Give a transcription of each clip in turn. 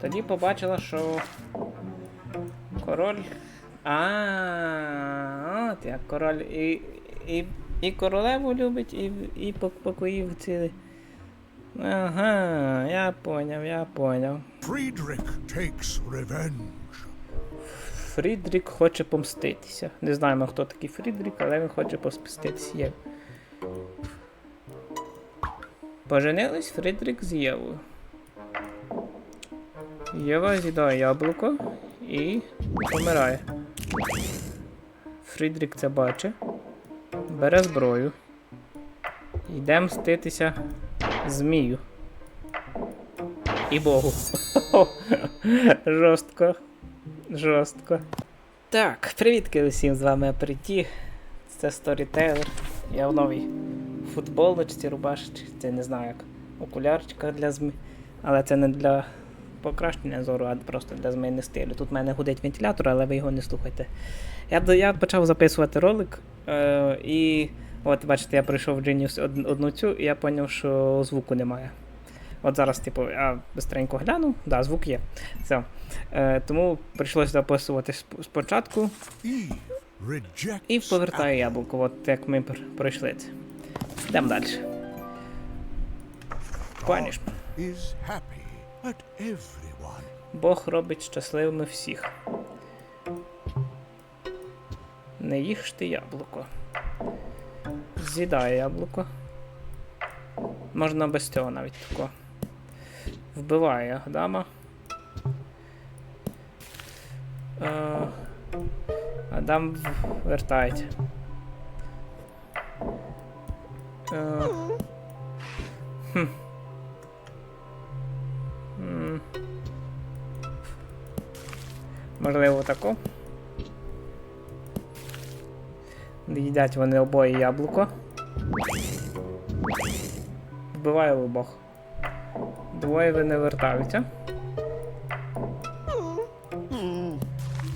Тоді побачила, що король. А, от як король і, і, і королеву любить, і, і покоїв цілий. Ага, я поняв, я поняв. Friedrich takes revenge. Фрідрік хоче помститися. Не знаємо, хто такий Фрідрік, але він хоче помститися. Поженились Фрідрік з Євою. Єва з'їдає яблуко і помирає. Фрідрік це бачить. Бере зброю. Йде мститися змію. І Богу. Жорстко. Жорстко. Так, привітки усім з вами Апреті. Це Storyteller. Я в новій футболочці, рубашечці, це не знаю як окулярчика для зми. Але це не для покращення зору, а просто для зміни стилю. Тут в мене гудить вентилятор, але ви його не слухайте. Я, я почав записувати ролик, е, і от бачите, я пройшов Genius од- одну цю, і я зрозумів, що звуку немає. От зараз, типу, я бистренько глянув, да, звук є. Все. Е, тому прийшлося записувати спочатку і повертаю яблуко, от як ми пройшли. Йдемо далі. Паніш. Бог робить щасливими всіх. Не їжте яблуко. З'їдає яблуко. Можна без цього навіть такого. Вбиває Адама. Е, Адам вертається. Е, Можливо, таку. Їдять вони обоє яблуко. Вбиває обох. Двоє вони вертаються.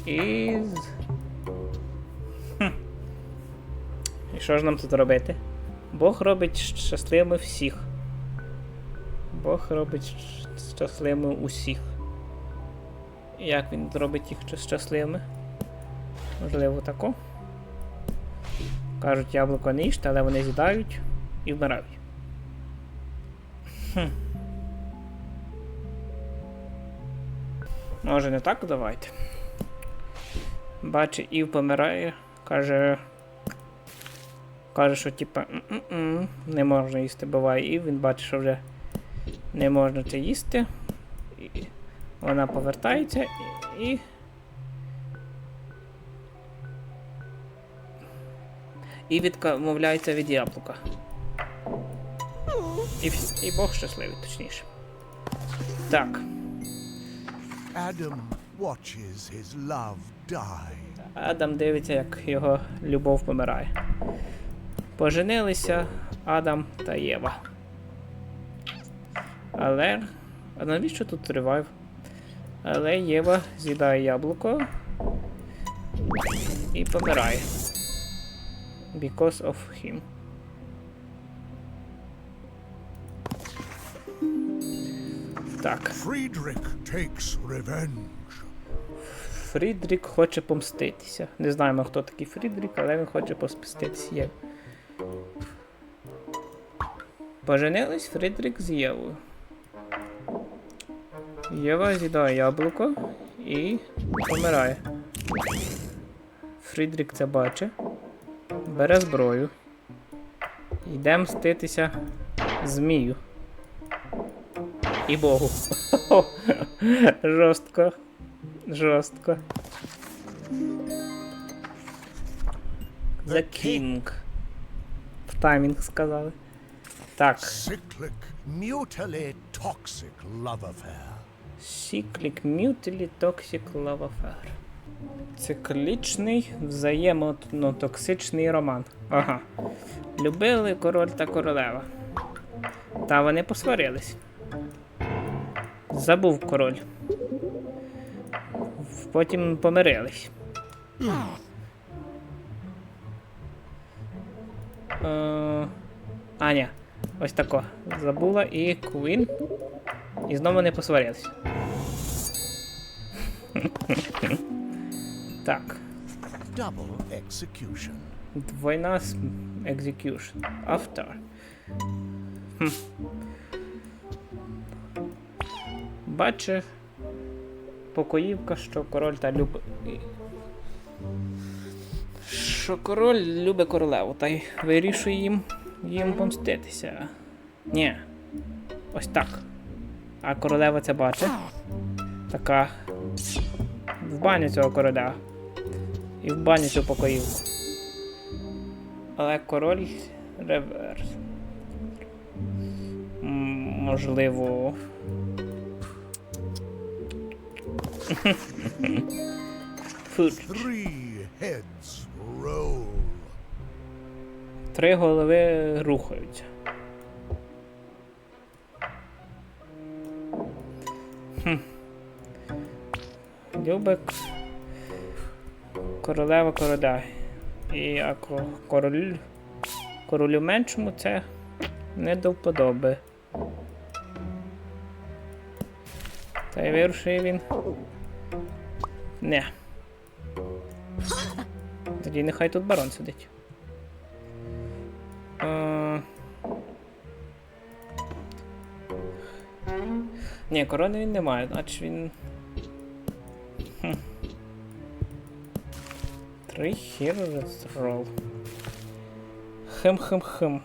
І. Хм. І що ж нам тут робити? Бог робить щасливими всіх. Бог робить щасливими усіх. Як він зробить їх щас- щасливими? Можливо, тако. Кажуть, яблуко не їжте, але вони з'їдають і вмирають. Хм. Може не так давайте. Бачить, Ів помирає, каже. Каже, що типа не можна їсти, буває Ів, він бачить, що вже не можна це їсти. Вона повертається і. І відмовляється від яблука. І, і Бог щасливий, точніше. Так. Adam watches his love die. Адам дивиться, як його любов помирає. Поженилися Адам та Єва. Але. А навіщо тут ревайв? Але Єва з'їдає яблуко і помирає. Because of him. Так. Friedrich takes revenge. Фрідрік хоче помститися. Не знаємо, хто такий Фрідрік, але він хоче помститися Єві. Поженились Фрідрік з Євою. Єва з'їдає яблуко і помирає. Фрідрік це бачить. Бере зброю. Йде мститися змію. І Богу. Жорстко. Жорстко. The King. В таймінг сказали. Так. Cyclic, mutually toxic love affair. Cyclic Mutily Toxic Love Affair. Циклічний взаємотоксичний роман. Ага. Любили король та королева. Та вони посварились. Забув король. Потім помирились. Е, А, ні. Ось тако. Забула і Куін. І знову не посварились. Так. Double execution. Двойна execution. After. Хм. Бачив покоївка, що король та любить. Що король любить королеву, та й вирішує їм, їм помститися. Ні. Ось так. А королева це бачить. Така. В баню цього короля. І в баню цю покоївку. Але король реверс. Можливо. Три голови рухаються. Любик. Королева короля. І а король. Королю меншому це не до вподоби. Та й вирушує він. Не. Тоді нехай тут барон сидить. Е, Ні, корони він не має, значить він. Три roll. Хм-хм-хм.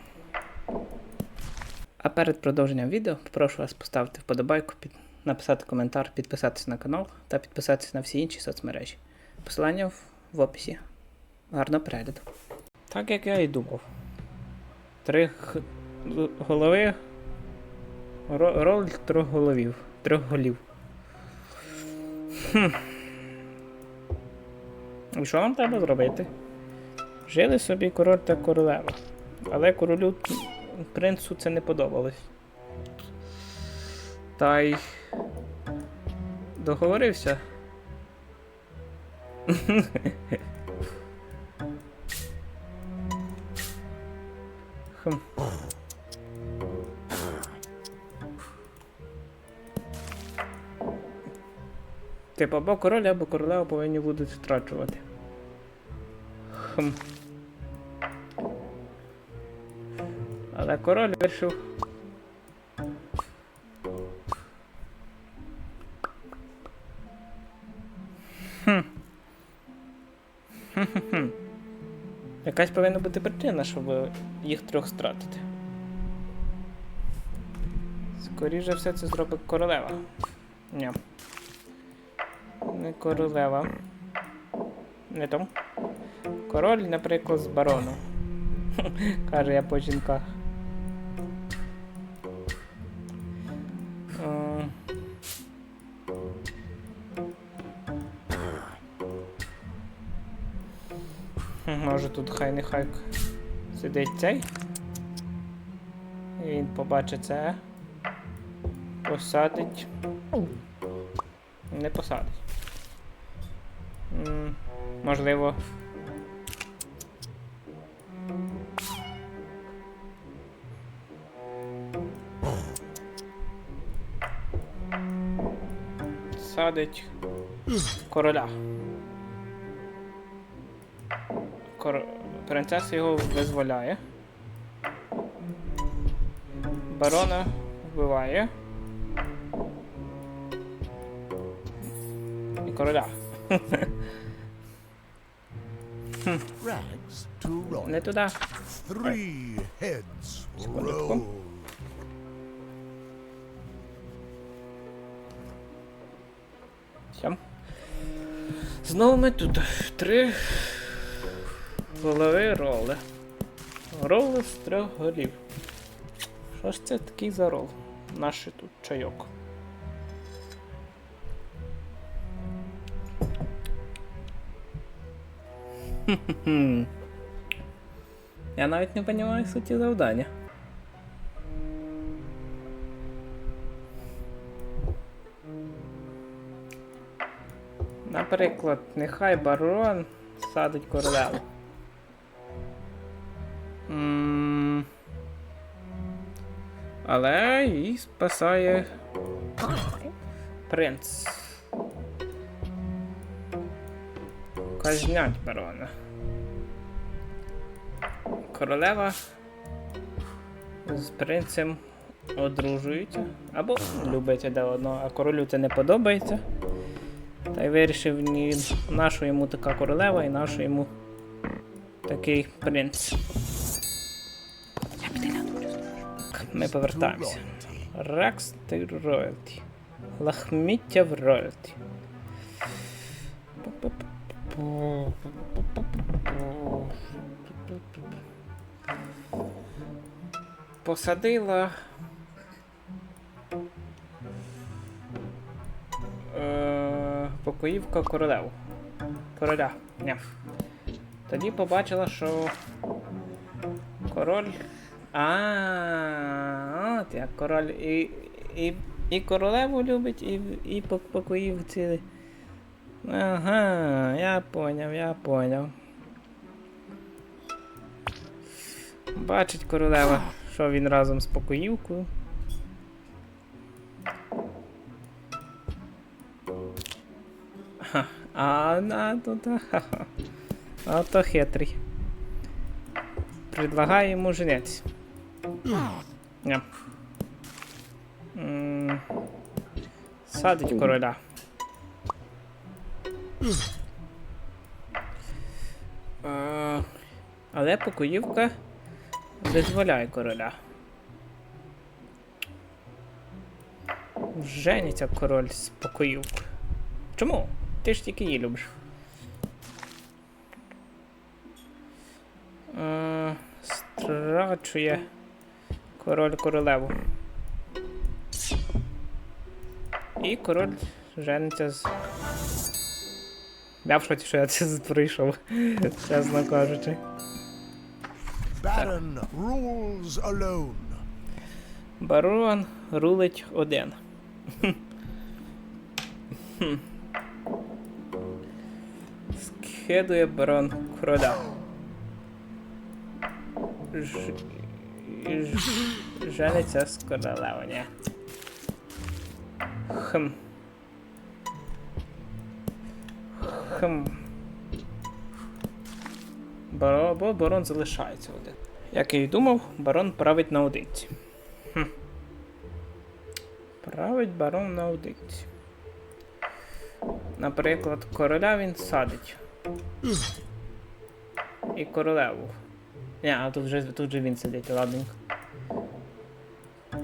А перед продовженням відео прошу вас поставити вподобайку, під... написати коментар, підписатися на канал та підписатися на всі інші соцмережі. Посилання в, в описі. Гарного перегляду. Так як я і думав. Три х... голови. Ро... Роль трьох головів. Трьох голів. Хм. І що нам треба зробити? Жили собі король та королева. Але королю принцу це не подобалось. Та й договорився. Хм. Типу, або король, або королева повинні будуть втрачувати. Хм. Але король вирішив. Хм. Хм-хм-хм. Якась повинна бути причина, щоб їх трьох стратити. Скоріше все це зробить королева. Ні. Не королева. Не то. Король, наприклад, з барону. Каже я по жінках. Е, Може тут хай нехай сидить цей. І він побачить це. Посадить. Не посадить. Можливо. Садить короля. Кор... Принцеса його визволяє. Барона вбиває. І короля. Не туди. Three heads roll. Знову ми тут. Три голови роли. Роли з трьох голів. Що ж це такий за рол? Наш тут чайок. Я навіть не розумію суті завдання. Наприклад, нехай барон садить королеву. Але її спасає принц. казнять барона. Королева з принцем одружуються або любить один одного, а королю це не подобається. Та й вирішив ні нашу йому така королева і нашу йому такий принц. Ми повертаємося. Рекс та роялті. Лахміття в роялті. Посадила. Покоївка королеву. Короля. Ні. Тоді побачила, що король. А, от як король і, і, і королеву любить, і, і пок- покоїв. Ага, я поняв, я поняв. Бачить королева, що він разом з покоївкою. А на тут. А то хитрий. Предлагаю йому женеться. Ня. М, Садить короля. Але покоївка дозволяє короля. Жениться король з покоївкою. Чому? Ти ж тільки її любиш. Е, страчує король королеву. І король жениться з. Я в шоці, що я це прийшов, чесно кажучи. Baron rules alone. Барон рулить один. Хм. Скидує барон короля. Ж... Ж... Жениться з королевою. Хм. Хм. Баро... Бо барон залишається один. Як я й думав, барон править на одинці. Править барон на аудиті. Наприклад, короля він садить. І королеву. Ні, а тут вже, тут же він сидить, ладненько.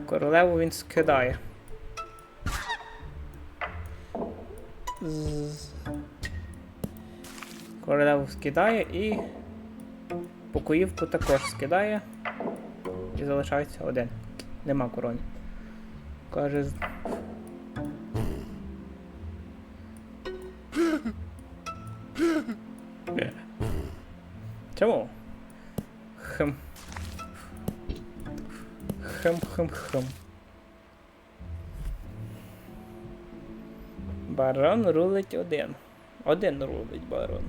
Королеву він скидає. Королеву скидає і покоївку також скидає. І залишається один. Нема корони. Каже. Хм, хм, хм. Барон рулить один. Один рулить барон.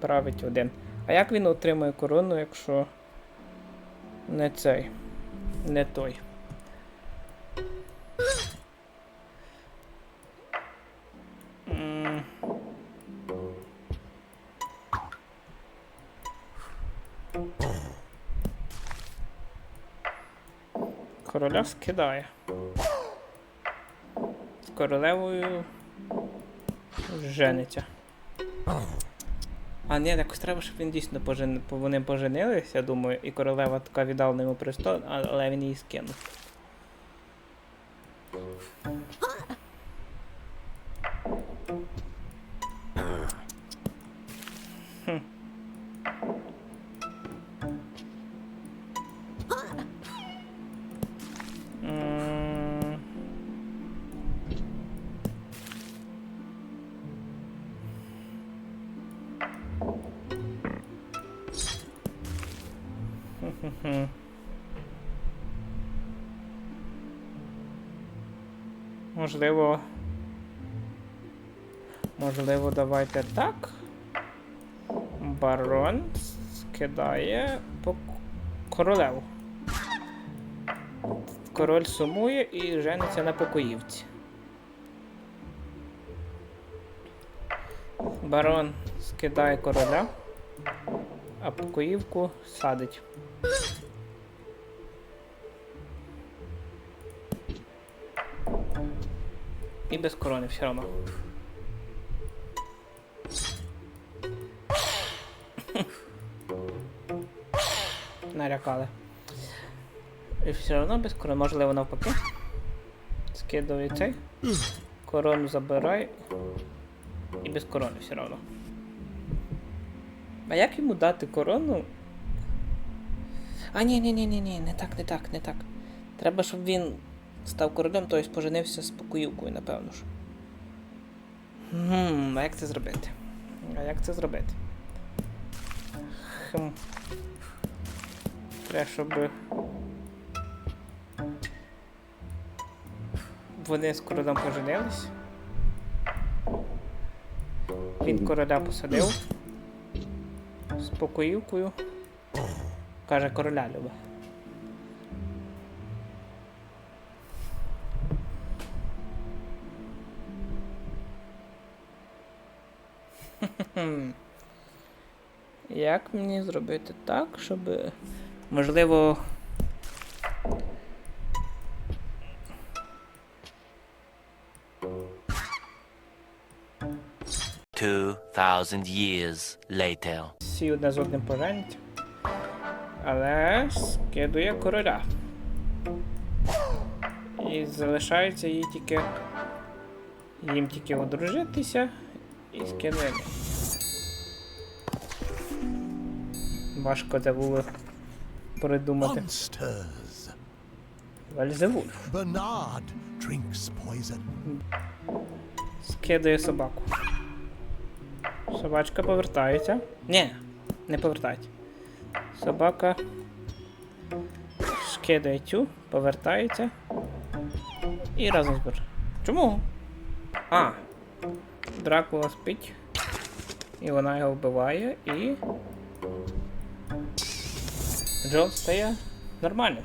Править один. А як він отримує корону, якщо не цей, не той? Короля скидає. З королевою жениться. А ні, якось треба, щоб він дійсно пожен... вони поженилися, я думаю, і королева така віддала йому престол, але він її скинув. Можливо. Можливо, давайте так. Барон скидає по королеву. Король сумує і жениться на покоївці. Барон скидає короля, а покоївку садить. І без корони все одно. Налякали. І все одно без корони. Можливо, навпаки. Скидує цей. Корону забирай. І без корони все одно. А як йому дати корону? А, ні, ні, ні, ні, ні, не так, не так, не так. Треба, щоб він став королем, тобто поженився з покоївкою, напевно ж. Хм, а як це зробити? А як це зробити? Хм. Треба, щоб. Вони з королем поженились. Він короля посадив. З покоївкою. Каже, короля любить. Як мені зробити так, щоб. Можливо. Two thousand years later. всі одне з одним поженять. Але скидує короля. І залишається їй тільки. Їм тільки одружитися і скидує. Важко це було придумати. Вальзевульф. Bernard drinks poison. Скидає собаку. Собачка повертається. Ні, не повертається. Собака скидає цю, повертається. І разом збір. Чому? А. Дракула спить. І вона його вбиває і. Джон стає нормальним.